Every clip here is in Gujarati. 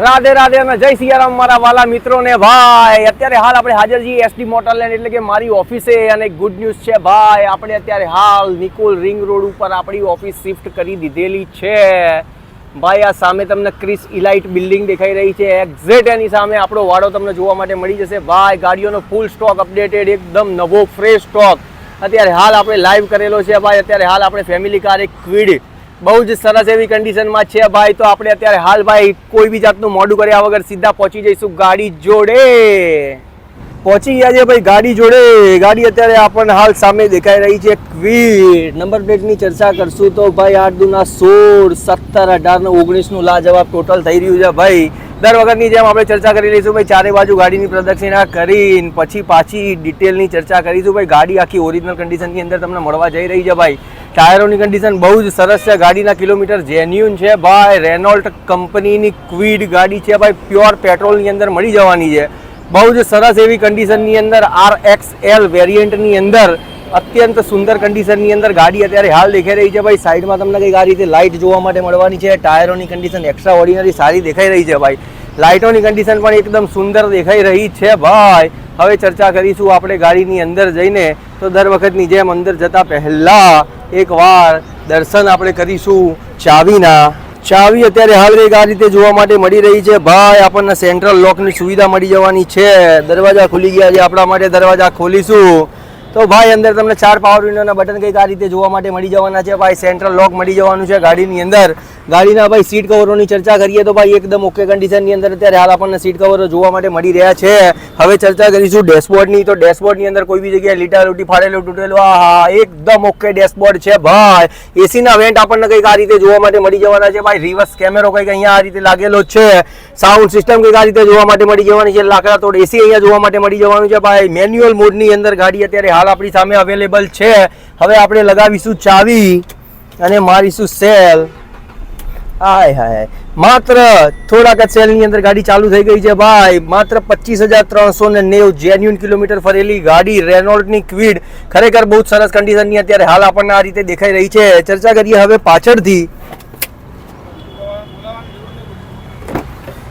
રાધે રાધે અને જય સિયારામ મારા વાલા મિત્રો ને ભાઈ, અત્યારે હાલ આપણે હાજર છીએ એસડી મોટરલેન્ડ એટલે કે મારી ઓફિસે અને ગુડ ન્યૂઝ છે. ભાઈ, આપણે અત્યારે હાલ નિકોલ રિંગ રોડ ઉપર આપણી ઓફિસ શિફ્ટ કરી દીધેલી છે. ભાઈ, આ સામે તમને ક્રિસ ઇલાઇટ બિલ્ડિંગ દેખાઈ રહી છે. એક્ઝેક્ટ એની સામે આપણો વાડો તમને જોવા માટે મળી જશે. ભાઈ, ગાડીઓનો ફૂલ સ્ટોક અપડેટેડ એકદમ નવો ફ્રેશ સ્ટોક અત્યારે હાલ આપણે લાઈવ કરેલો છે. ભાઈ, અત્યારે હાલ આપણે ફેમિલી કાર એક ક્વિડ બહુ જ સરસ એવી કન્ડિશનમાં છે ભાઈ. તો આપણે અત્યારે હાલ ભાઈ કોઈ બી જાતનું મોડું કર્યા વગર સીધા પહોંચી જઈશું ગાડી જોડે. પહોંચી ગયા છે ભાઈ ગાડી જોડે. ગાડી અત્યારે આપણને હાલ સામે દેખાઈ રહી છે. ક્વીડ નંબર પ્લેટની ચર્ચા કરશું તો ભાઈ આઠ દુના સોળ, સત્તર અઢાર ને ઓગણીસનું લાજવાબ ટોટલ થઈ રહ્યું છે ભાઈ. દર વખતની જેમ આપણે ચર્ચા કરી લઈશું ભાઈ. ચારે બાજુ ગાડીની પ્રદક્ષિણા કરીને પછી પાછી ડિટેલની ચર્ચા કરીશું ભાઈ. ગાડી આખી ઓરિજિનલ કન્ડિશનની અંદર તમને મળવા જઈ રહી છે ભાઈ. ટાયરોની કન્ડિશન બહુ જ સરસ છે. ગાડીના કિલોમીટર જેન્યુન છે. ભાઈ રેનોલ્ટ કંપનીની ક્વીડ ગાડી છે ભાઈ પ્યોર પેટ્રોલની અંદર મળી જવાની છે. બહુ જ સરસ એવી કન્ડિશનની અંદર આર એક્સ એલ વેરિયન્ટની અંદર અત્યંત સુંદર કન્ડિશનની અંદર ગાડી અત્યારે હાલ દેખાઈ રહી છે ભાઈ. સાઈડમાં તમને કંઈક આ રીતે લાઇટ જોવા માટે મળવાની છે. ટાયરોની કન્ડિશન એક્સ્ટ્રા ઓર્ડિનરી સારી દેખાઈ રહી છે ભાઈ. લાઇટોની કન્ડિશન પણ એકદમ સુંદર દેખાઈ રહી છે ભાઈ. હવે ચર્ચા કરીશું આપણે ગાડીની અંદર જઈને. તો દર વખતની જેમ અંદર જતા પહેલા એકવાર દર્શન આપણે કરીશું ચાવીના. ચાવી અત્યારે હાલ કંઈક આ રીતે જોવા માટે મળી રહી છે. ભાઈ, આપણને સેન્ટ્રલ લોકની સુવિધા મળી જવાની છે. દરવાજા ખુલી ગયા છે આપણા માટે, દરવાજા ખોલીશું. તો ભાઈ, અંદર તમને ચાર પાવર વિન્ડોના બટન કંઈક આ રીતે જોવા માટે મળી જવાના છે. ભાઈ સેન્ટ્રલ લોક મળી જવાનું છે ગાડીની અંદર. ગાડીના ભાઈ સીટ કવરોની ચર્ચા કરીએ તો ભાઈ એકદમ ઓકે કન્ડિશનની અંદર અત્યારે હાલ આપણને સીટ કવરો જોવા માટે મળી રહ્યા છે. હવે ચર્ચા કરીશું ડેશબોર્ડની તો ડેશબોર્ડની અંદર કોઈ બી જગ્યાએ લીટા લૂટી, ફાડેલું, તૂટેલું, આ, હા એકદમ ઓકે ડેશબોર્ડ છે ભાઈ. એસીના વેન્ટ આપણને કંઈક આ રીતે જોવા માટે મળી જવાના છે ભાઈ. રિવર્સ કેમેરો કંઈક અહીંયા આ રીતે લાગેલો છે. સાઉન્ડ સિસ્ટમ કંઈક આ રીતે જોવા માટે મળી જવાની છે. લાકડા તોડ એસી અહીંયા જોવા માટે મળી જવાનું છે ભાઈ. મેન્યુઅલ મોડની અંદર ગાડી અત્યારે હાલ આપણી સામે અવેલેબલ છે. હવે આપણે લગાવીશું ચાવી અને મારીશું સેલ હાય હાય માત્ર થોડાક જ સેલની અંદર ગાડી ચાલુ થઈ ગઈ છે ભાઈ. માત્ર પચીસ હજાર ત્રણસો ને નેવું જેન્યુન કિલોમીટર ફરેલી ગાડી રેનોલ્ડની ક્વિડ ખરેખર બહુ સરસ કન્ડિશનની અત્યારે હાલ આપણને આ રીતે દેખાઈ રહી છે. ચર્ચા કરીએ હવે પાછળથી.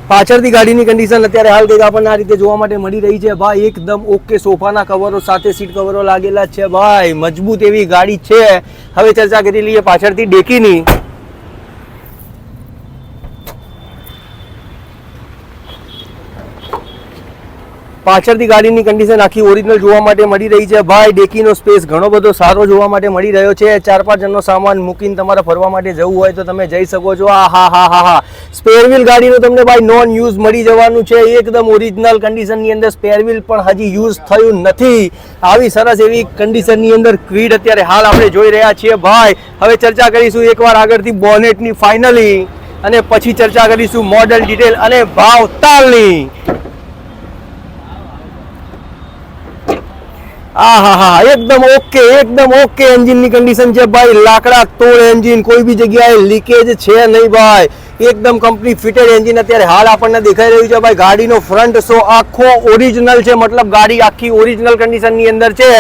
પાછળથી ગાડીની કન્ડિશન અત્યારે હાલ કંઈક આપણને આ રીતે જોવા માટે મળી રહી છે ભાઈ. એકદમ ઓકે સોફાના કવરો સાથે સીટ કવરો લાગેલા છે ભાઈ. મજબૂત એવી ગાડી છે. હવે ચર્ચા કરી લઈએ પાછળથી ડેકીની. પાછળથી ગાડીની કન્ડિશન આખી ઓરિજિનલ જોવા માટે મળી રહી છે. ભાઈ, ડેકીનો સ્પેસ ઘણો બધો સારો જોવા માટે મળી રહ્યો છે. ચાર પાંચ જણનો સામાન મૂકીને તમારે ફરવા માટે જવું હોય તો તમે જઈ શકો છો. આ હા હા હા હા. સ્પેરવ્હીલ ગાડીનો તમને ભાઈ નોન યુઝ મળી જવાનું છે. એકદમ ઓરિજિનલ કન્ડિશનની અંદર સ્પેરવ્હીલ પણ હજી યુઝ થયું નથી. આવી સરસ એવી કન્ડિશનની અંદર ક્વીડ અત્યારે હાલ આપણે જોઈ રહ્યા છીએ. ભાઈ, હવે ચર્ચા કરીશું એકવાર આગળથી બોનેટની ફાઇનલી અને પછી ચર્ચા કરીશું મોડલ ડિટેલ અને ભાવ તાલની. આહાહા, એકદમ ઓકે એકદમ ઓકે એન્જિનની કન્ડિશન છે ભાઈ. લાકડા તોડ એન્જિન, કોઈ બી જગ્યાએ લીકેજ છે નહીં ભાઈ. એકદમ કંપની ફિટેડ એન્જિન અત્યારે હાલ આપણને દેખાઈ રહ્યું છે ભાઈ. ગાડીનો ફ્રન્ટ શો આખો ઓરિજિનલ છે. મતલબ ગાડી આખી ઓરિજિનલ કન્ડિશનની અંદર છે.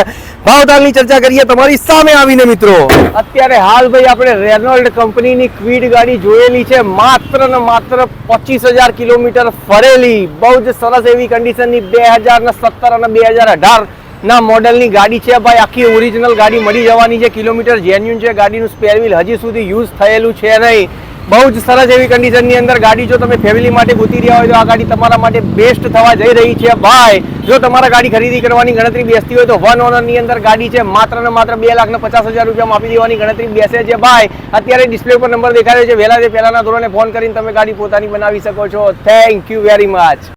ભાવતાલની ચર્ચા કરીએ તમારી સામે આવીને મિત્રો. અત્યારે હાલ ભાઈ આપણે રેનોલ્ડ કંપનીની ક્વીડ ગાડી જોયેલી છે. માત્ર ને માત્ર પચીસ કિલોમીટર ફરેલી. બહુ જ સરસ એવી કન્ડિશનની બે હજાર સત્તર અને બે હજાર અઢાર ના, મોડલની ગાડી છે ભાઈ, આખી ઓરિજિનલ ગાડી મળી જવાની છે, કિલોમીટર જેન્યુન છે, ગાડીનું સ્પેર વ્હીલ હજી સુધી યુઝ થયેલું છે નહીં. બહુ જ સરસ એવી કન્ડિશનની અંદર ગાડી જો તમે ફેમિલી માટે ગોતી રહ્યા હોય તો આ ગાડી તમારા માટે બેસ્ટ થવા જઈ રહી છે ભાઈ. જો તમારા ગાડી ખરીદી કરવાની ગણતરી બેસતી હોય તો વન ઓનરની અંદર ગાડી છે, માત્ર ને માત્ર બે લાખ ને પચાસ હજાર રૂપિયામાં આપી દેવાની ગણતરી બેસે છે ભાઈ. અત્યારે ડિસ્પ્લે ઉપર નંબર દેખાડ્યો છે. વહેલા તે પહેલાના ધોરણે ફોન કરીને તમે ગાડી પોતાની બનાવી શકો છો. Thank you very much